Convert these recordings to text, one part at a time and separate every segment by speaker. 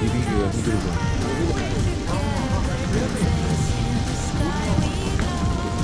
Speaker 1: 비비기가 힘들고.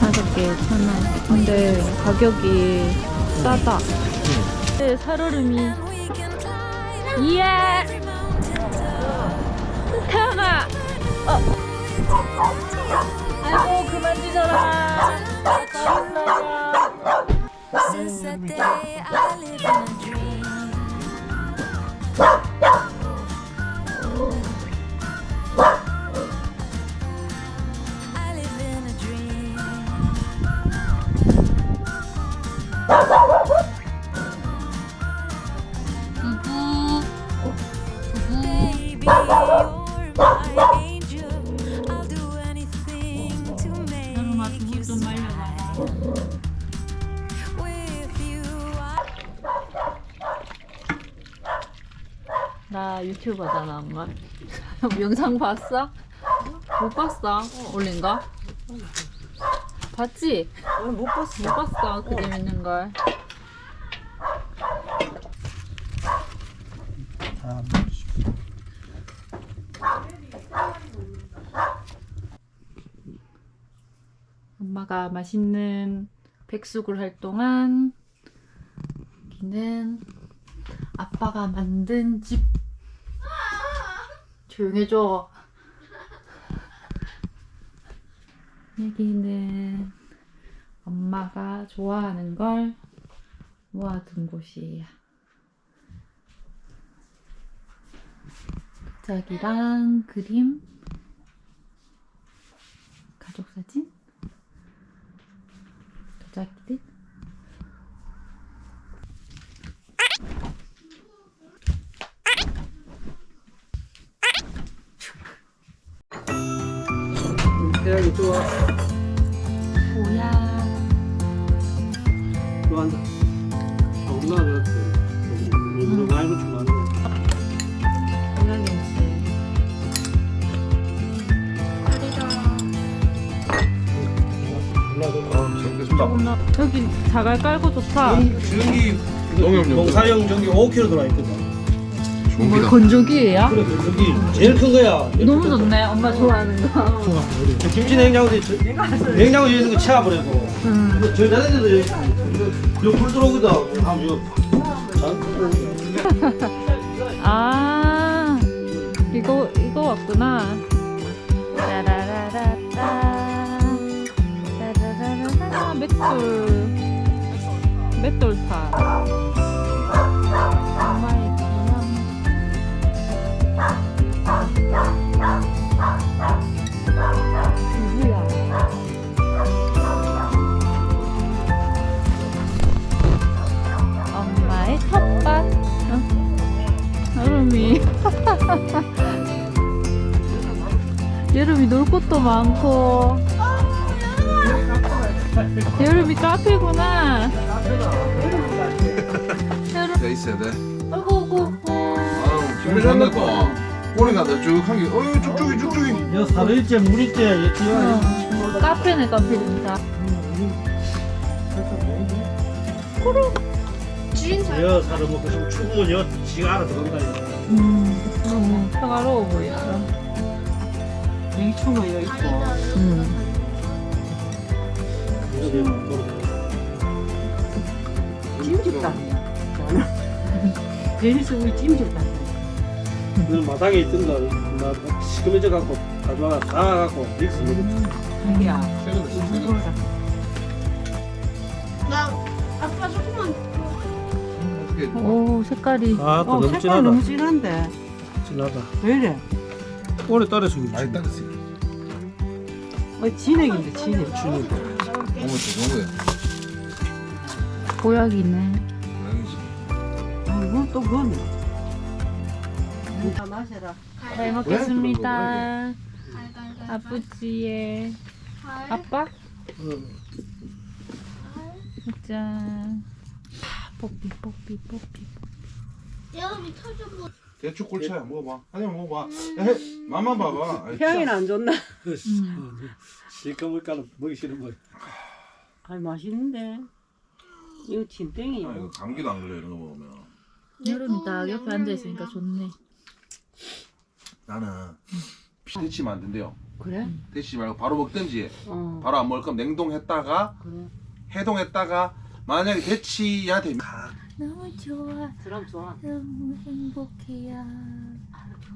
Speaker 2: 다섯 개에 천 원. 근데 가격이 싸다. 네, 살얼음이. 이야! 태연아! 어. 아이고, 그만. 잘했어.
Speaker 3: Since that day, I live in a dream.
Speaker 2: 나 유튜버잖아, 엄마. 영상 봤어? 못 봤어? 올린 거? 봤지?
Speaker 4: 못 봤어.
Speaker 2: 못 봤어, 그 재밌는 걸. 엄마가 맛있는 백숙을 할 동안 여기는 아빠가 만든 집. 조용해져 여기는 엄마가 좋아하는 걸 모아둔 곳이에요 도자기랑 그림 가족사진 도자기들
Speaker 4: 대학이 좋아.
Speaker 2: 뭐야
Speaker 4: 좋아한다.
Speaker 2: 여기 자갈 깔고 좋다
Speaker 1: 주기 농협
Speaker 4: 농사용 전기 5kg 들어와 있거든.
Speaker 2: 뭐
Speaker 1: 좋습니다.
Speaker 2: 건조기예요?
Speaker 4: 그래, 저기 제일 큰 거야.
Speaker 2: 너무 좋네 엄마 좋아하는 거
Speaker 4: 저 김치 냉장고에 저- 냉장고에 있는 거 채워버리고.
Speaker 2: 음.
Speaker 4: 저 자네들도 요불 들어오거든. 아, 요.
Speaker 2: 아 이거 이거 왔구나 따라 맷돌 맷돌파. 엄마의 기념 누구야 엄마의 텃밭. 어? 여름이. 여름이 놀 곳도 많고 여름이 카페구나 여름
Speaker 1: 돼 있어야 돼.
Speaker 2: 아이고 아이고
Speaker 1: 아유, 기분 좋네 또. 꼬리 가다 쭉한 게, 어유 쭉쭉이 쭉쭉이.
Speaker 4: 여 살일째 물일째 여 뒤에
Speaker 2: 어, 카페네 카페 진짜
Speaker 4: 여 살을 먹고 좀 추우면 여 지가 알아 들어간다.
Speaker 2: 음 평화로워 보이죠
Speaker 4: 여기 추워 여 있고.
Speaker 2: 음.
Speaker 5: 찜질다. 제니스 우리 찜질다.
Speaker 4: 늘 마당에 있던가 나 시커매져 갖고 가져와 다 갖고 믹스 먹었지.
Speaker 5: 자기야.
Speaker 1: 세근다.
Speaker 5: 이거다.
Speaker 1: 어떻게
Speaker 2: 오 색깔이
Speaker 4: 아, 또
Speaker 5: 어,
Speaker 4: 너무
Speaker 5: 색깔
Speaker 4: 진하다.
Speaker 5: 너무 진한데.
Speaker 4: 진하다.
Speaker 5: 왜 이래?
Speaker 4: 오래 따라서 그렇지.
Speaker 1: 많이 따졌어.
Speaker 5: 어, 진액인데, 진액.
Speaker 4: 진하다.
Speaker 1: 어머, 저 정도야.
Speaker 2: 보약이네
Speaker 1: 고양이지.
Speaker 5: 아, 이건 또 그거네. 다 마셔라.
Speaker 2: 잘 먹겠습니다 아버지의 아빠? 짠 뽀삐 뽀삐 뽀삐
Speaker 6: 여름이 터져보
Speaker 1: 대추 꿀차야 먹어봐. 한입 먹어봐. 에헤, 맛만 봐봐. 아이,
Speaker 5: 향이는 안 좋나?
Speaker 2: 음.
Speaker 4: 시커멓까는 먹기 싫은 거야.
Speaker 5: 아 맛있는데. 이거 진땡이야.
Speaker 1: 아, 이거 감기도 안 걸려 이런 거 먹으면.
Speaker 2: 여름이 딱 옆에 앉아 있으니까 좋네.
Speaker 1: 나는 대치 만든대요.
Speaker 5: 그래?
Speaker 1: 대치 말고 바로 먹든지
Speaker 5: 어.
Speaker 1: 바로 안 먹을 거면 냉동했다가
Speaker 5: 그래.
Speaker 1: 해동했다가 만약에 대치야 되면
Speaker 2: 너무 좋아.
Speaker 5: 사람 좋아.
Speaker 2: 너무 행복해요.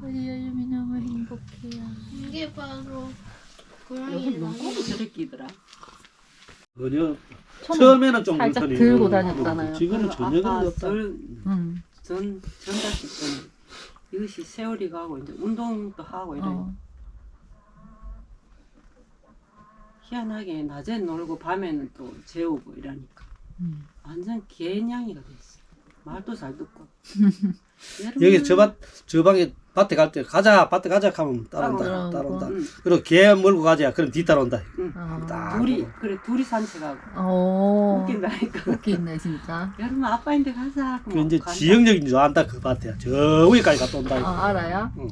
Speaker 2: 우리 여름이 너무 행복해요.
Speaker 6: 이게 바로 고양이의
Speaker 5: 눈곱이 저렇게 끼더라.
Speaker 4: 전혀
Speaker 2: 처음
Speaker 4: 처음에는 좀
Speaker 2: 살짝
Speaker 4: 그렇더니
Speaker 2: 들고
Speaker 4: 어,
Speaker 2: 다녔잖아요.
Speaker 4: 지금은 전혀 그런
Speaker 5: 아까
Speaker 4: 거 없다.
Speaker 5: 전,
Speaker 2: 응.
Speaker 5: 전, 전달식 때는 이것이 세월이 가고 이제 운동도 하고 이래.
Speaker 2: 어.
Speaker 5: 희한하게 낮엔 놀고 밤에는 또 재우고 이러니까
Speaker 2: 음.
Speaker 5: 완전 개냥이가 됐어. 말도 잘 듣고.
Speaker 4: 여기 저 밭, 저 방에 밭에 갈 때 가자 밭에 가자 하면 따라온다. 따라온다
Speaker 5: 응,
Speaker 4: 그리고 개 몰고 가자 그럼 뒤 따라온다
Speaker 5: 응.
Speaker 2: 어.
Speaker 4: 딱
Speaker 5: 둘이 그래 둘이 산책하고
Speaker 2: 어.
Speaker 5: 웃긴다니까.
Speaker 2: 웃기네 진짜.
Speaker 5: 여름 아빠인데 가자.
Speaker 4: 그 이제 지역적인 줄 안다 그 밭에 저 위까지 갔다 온다
Speaker 2: 아 알아요?
Speaker 4: 응.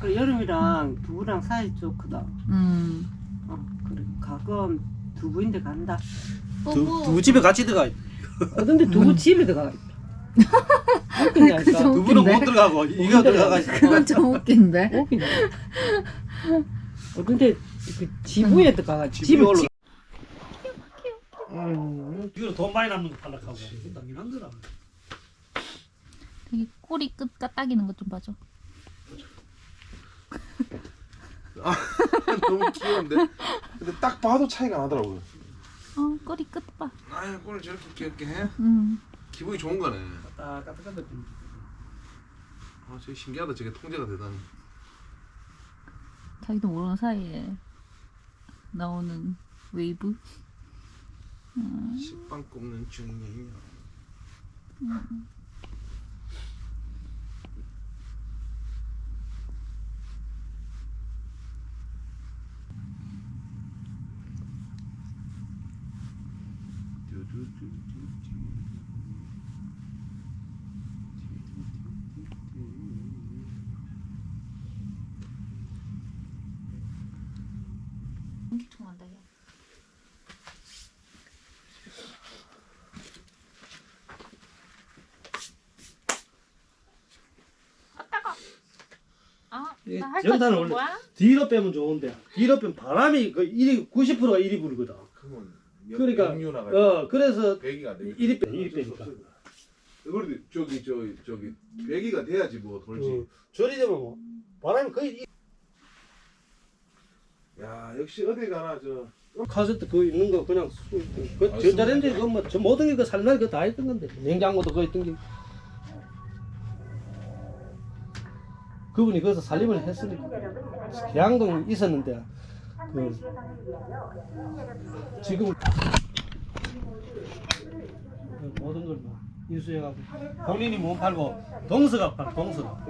Speaker 5: 그래 여름이랑 두부랑 사이 좋거든.
Speaker 2: 음.
Speaker 5: 어, 그래 가끔 두부인데 간다.
Speaker 4: 두, 두 집에 같이 들어가
Speaker 5: 어떤데 두부 집에 들어가 있다. 웃긴다니까.
Speaker 2: 그 좀-
Speaker 4: 두부는 못
Speaker 2: 웃긴데?
Speaker 4: 들어가고 이거 들어가
Speaker 2: 그건 좀 웃긴데.
Speaker 5: 웃긴다. 어떤데 그 지부에 들어가
Speaker 4: 집에
Speaker 5: 집에
Speaker 4: 올라
Speaker 5: 집-
Speaker 4: 이거 돈 많이 남는 거 팔락하고 당연한 거라
Speaker 2: 되게 꼬리 끝 까딱이는 것 좀 봐줘.
Speaker 1: 너무 귀여운데. 근데 딱 봐도 차이가 나더라고요.
Speaker 2: 어 꼬리 끝 봐.
Speaker 1: 아유, 꼴 저렇게 귀엽게 해.
Speaker 2: 음.
Speaker 1: 기분이 좋은 거네.
Speaker 4: 딱 까딱까딱
Speaker 1: 아, 되게 신기하다. 저게 통제가 되다니.
Speaker 2: 자기도 모르는 사이에 나오는 웨이브.
Speaker 1: 식빵 굽는 중이에요.
Speaker 2: 통한다 야. 아,
Speaker 4: 예,
Speaker 2: 나할
Speaker 4: 정단은
Speaker 2: 거
Speaker 4: 원래-
Speaker 2: 거야?
Speaker 4: 뒤로 빼면 좋은데 뒤로 빼면 바람이 그 일이 90%가 이리 부르거든
Speaker 1: 그러면
Speaker 4: 그러니까
Speaker 1: 육류 나가
Speaker 4: 어 그래서
Speaker 1: 배기가 안 되겠다.
Speaker 4: 이리 빼 이리 빼니까
Speaker 1: 그래도 저기 저 저기 배기가 돼야지 뭐 돌지.
Speaker 4: 어, 저리 되면 뭐 바람이 거의 이-
Speaker 1: 야 역시 어디 가나 저.
Speaker 4: 카세트 그거 있는 거 그냥 수, 그
Speaker 1: 아,
Speaker 4: 전자레인지 그거 뭐저 모든 게그 살날 그거 다 했던 건데. 냉장고도 그거 있던 게. 그분이 거기서 살림을 했으니까. 계양동 있었는데 그 지금 그 모든 걸뭐 인수해가지고. 본인이 못 팔고 동서가 팔 동서가.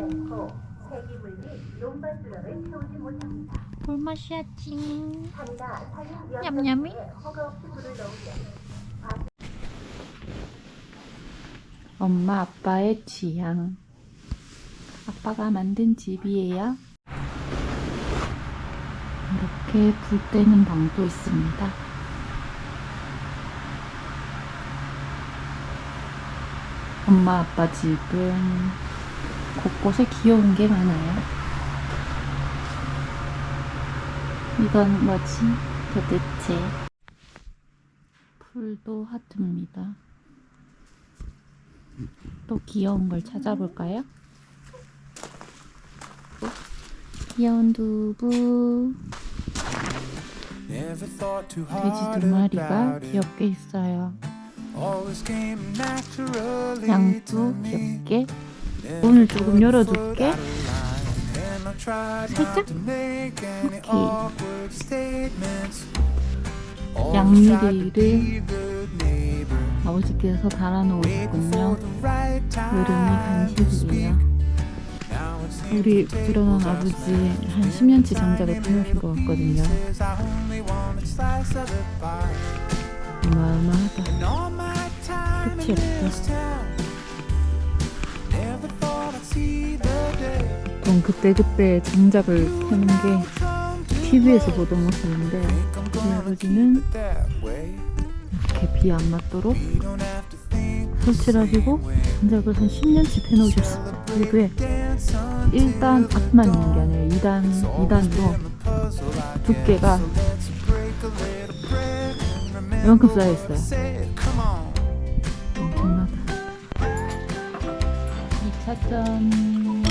Speaker 2: 볼 맛이야지. 냠냠이. 엄마 아빠의 취향. 아빠가 만든 집이에요. 이렇게 불 때는 방도 있습니다. 엄마 아빠 집은 곳곳에 귀여운 게 많아요. 이건 뭐지? 도대체. 풀도 하트입니다. 또 귀여운 걸 찾아볼까요? 어? 귀여운 두부. 돼지 두 마리가 귀엽게 있어요. 양도 귀엽게. 문을 조금 열어줄게. 살짝. 오케이. 양미리를 아버지께서 달아놓으셨군요. 여름이 간식이에요. 우리 부지런한 아버지 한 10년치 장작을 피우신 것 같거든요. 어마어마하다. 끝이 없어. 보통 그때그때 장작을 켜는 게 TV에서 보던 모습인데 우리 아버지는 이렇게 비 안 맞도록 설치를 하시고 장작을 한 10년치 해놓으셨습니다. 그리고 1단 앞만 있는 게 아니라 2단, 2단도 두께가 이만큼 쌓여있어요. 엄청나다. 2차전